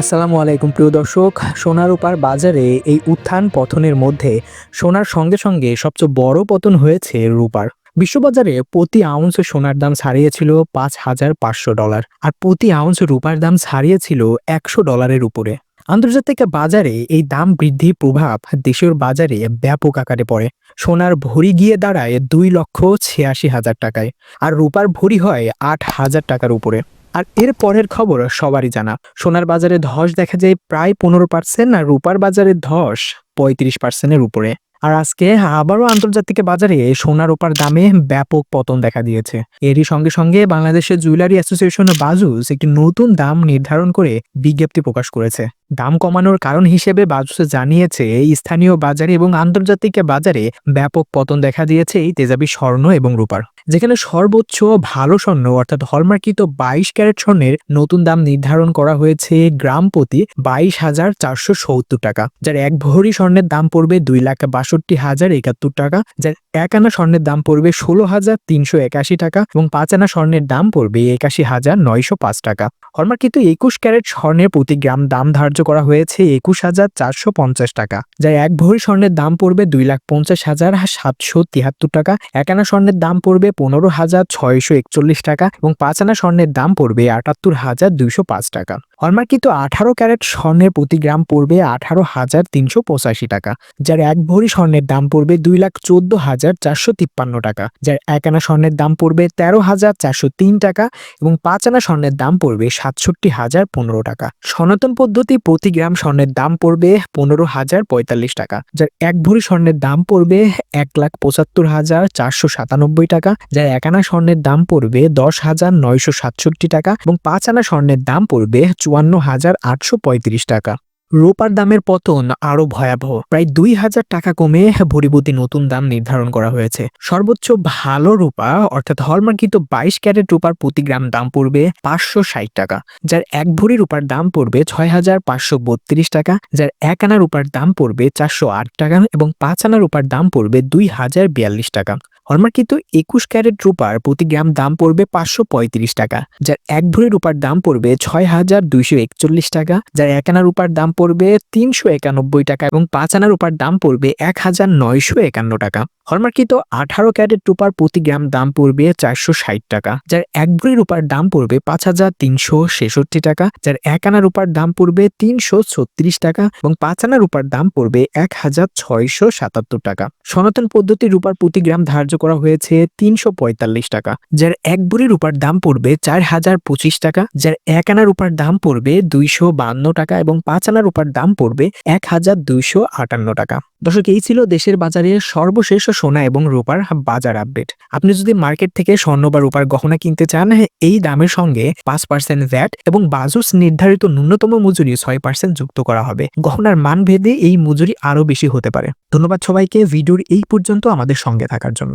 আসসালামু আলাইকুম, প্রিয় দর্শক। সোনার উপার বাজারে এই উত্থান পতনের মধ্যে সোনার সঙ্গে সঙ্গে সবচেয়ে বড় পতন হয়েছে রূপার। বিশ্ববাজারে প্রতি আউন্স সোনার দাম ছাড়িয়েছিল পাঁচ হাজার পাঁচশো ডলার আর প্রতি আউন্স রূপার দাম ছাড়িয়েছিল একশো ডলারের উপরে। আন্তর্জাতিক বাজারে এই দাম বৃদ্ধির প্রভাব দেশের বাজারে ব্যাপক আকারে পড়ে। সোনার ভরি গিয়ে দাঁড়ায় দুই লক্ষ ছিয়াশি হাজার টাকায় আর রূপার ভরি হয় আট হাজার টাকার উপরে। আর এর পরের খবর সবারই জানা। সোনার বাজারে ধস দেখা যায় প্রায় পনেরো পার্সেন্ট আর রূপার বাজারে ধস পঁয়ত্রিশ পার্সেন্টের উপরে। আর আজকে আবারও আন্তর্জাতিক বাজারে সোনার রূপার দামে ব্যাপক পতন দেখা দিয়েছে। এরই সঙ্গে সঙ্গে বাংলাদেশের জুয়েলারি অ্যাসোসিয়েশন বাজুস একটি নতুন দাম নির্ধারণ করে বিজ্ঞপ্তি প্রকাশ করেছে। দাম কমানোর কারণ হিসেবে বাজুস জানিয়েছে স্থানীয় বাজারে এবং আন্তর্জাতিক বাজারে ব্যাপক পতন দেখা দিয়েছে এই তেজাবি স্বর্ণ এবং রূপার। যেখানে সর্বোচ্চ ভালো স্বর্ণ অর্থাৎ হলমার্কিত বাইশ ক্যারেট স্বর্ণের নতুন দাম নির্ধারণ করা হয়েছে গ্রাম প্রতি বাইশ হাজার চারশো সত্তর টাকা, যার এক ভরি স্বর্ণের দাম পড়বে দুই লাখ বাষট্টি হাজার একাত্তর টাকা, যার এক আনা স্বর্ণের দাম পড়বে ষোলো হাজার তিনশো একাশি টাকা এবং পাঁচ আনা স্বর্ণের দাম পড়বে একাশি হাজার নয়শো পাঁচ টাকা। হলমার্কিত একুশ ক্যারেট স্বর্ণের প্রতি গ্রাম দাম ধার্য করা হয়েছে একুশ হাজার চারশো পঞ্চাশ টাকা যা এক ভরি স্বর্ণের দাম পড়বে দুই লাখ পঞ্চাশ হাজার সাতশো তিয়াত্তর টাকা, এক আনা স্বর্ণের দাম পড়বে পনেরো হাজার ছয়শো একচল্লিশ টাকা এবং পাঁচ আনা স্বর্ণের দাম পড়বে আটাত্তর হাজার দুইশো পাঁচ টাকা। হলমার্কিত আঠারো ক্যারেট স্বর্ণের প্রতি গ্রাম পড়বে আঠারো হাজার তিনশো পঁচাশি টাকা, যার এক ভরি স্বর্ণের দাম পড়বে দুই লাখ চোদ্দ হাজার চারশো তিপ্পান্ন টাকা, যার এক আনা স্বর্ণের দাম পড়বে তেরো হাজার চারশো তিন টাকা এবং পাঁচ আনা স্বর্ণের দাম পড়বে সাতষট্টি হাজার পনেরো টাকা। সনাতন পদ্ধতি প্রতি গ্রাম স্বর্ণের দাম পড়বে পনেরো হাজার পঁয়তাল্লিশ টাকা, যার এক ভরি স্বর্ণের দাম পড়বে এক লাখ পঁচাত্তর হাজার চারশো সাতানব্বই টাকা, যার এক আনা স্বর্ণের দাম পড়বে দশ হাজার নয়শো সাতষট্টি টাকা এবং পাঁচ আনা স্বর্ণের দাম পড়বে চুয়ান্ন হাজার আটশো পঁয়ত্রিশ টাকা। রোপার দামের পতন আরও ভয়াবহ। প্রায় দুই হাজার টাকা কমে ভরিবতী নতুন দাম নির্ধারণ করা হয়েছে। সর্বোচ্চ ভালো রূপা, অর্থাৎ হলমার্কিত বাইশ ক্যারেট রূপার প্রতি গ্রাম দাম পড়বে পাঁচশো ষাট টাকা, যার এক ভরি রূপার দাম পড়বে ছয় হাজার পাঁচশো বত্রিশ টাকা, যার এক আনা রূপার দাম পড়বে চারশো আট টাকা এবং পাঁচ আনা রূপার দাম পড়বে দুই হাজার বিয়াল্লিশ টাকা। হলমার্কিত একুশ ক্যারেট রূপার প্রতি গ্রাম দাম পড়বে পাঁচশো পঁয়ত্রিশ টাকা, যার এক ভরি রূপার দাম পড়বে ছয় হাজার দুইশো একচল্লিশ টাকা, যার এক আনা রূপার দাম পড়বে তিনশো একানব্বই টাকা এবং পাঁচ আনা রূপার দাম পড়বে এক হাজার নয়শো একান্ন টাকা। হলমার্কিত আঠারো ক্যারেট রূপার প্রতি গ্রাম দাম পড়বে চারশো ষাট টাকা, যার এক ভরি রূপার দাম পড়বে পাঁচ হাজার তিনশো ছেষট্টি টাকা, যার এক আনা রূপার দাম পড়বে তিনশো ছত্রিশ টাকা এবং পাঁচ আনা রূপার দাম পড়বে এক হাজার ছয়শো সাতাত্তর টাকা। সনাতন পদ্ধতি রূপার প্রতি গ্রাম ধার্য করা হয়েছে তিনশো পঁয়তাল্লিশ টাকা, যার এক ভরি রূপার দাম পড়বে চার হাজার পঁচিশ টাকা, যার এক আনা রূপার দাম পড়বে দুইশো বান্ন টাকা এবং পাঁচ আনা রূপার দাম পড়বে এক হাজার দুইশো আটান্ন টাকা। দর্শক, এই ছিল দেশের বাজারে সর্বশেষ সোনা এবং রূপার বাজার আপডেট। আপনি যদি মার্কেট থেকে স্বর্ণ বা রূপার গহনা কিনতে চান, এই দামের সঙ্গে পাঁচ পার্সেন্ট ভ্যাট এবং বাজুস নির্ধারিত ন্যূনতম মজুরি ছয় পার্সেন্ট যুক্ত করা হবে। গহনার মান ভেদে এই মজুরি আরও বেশি হতে পারে। ধন্যবাদ সবাইকে। ভিডিওর এই পর্যন্ত আমাদের সঙ্গে থাকার জন্য।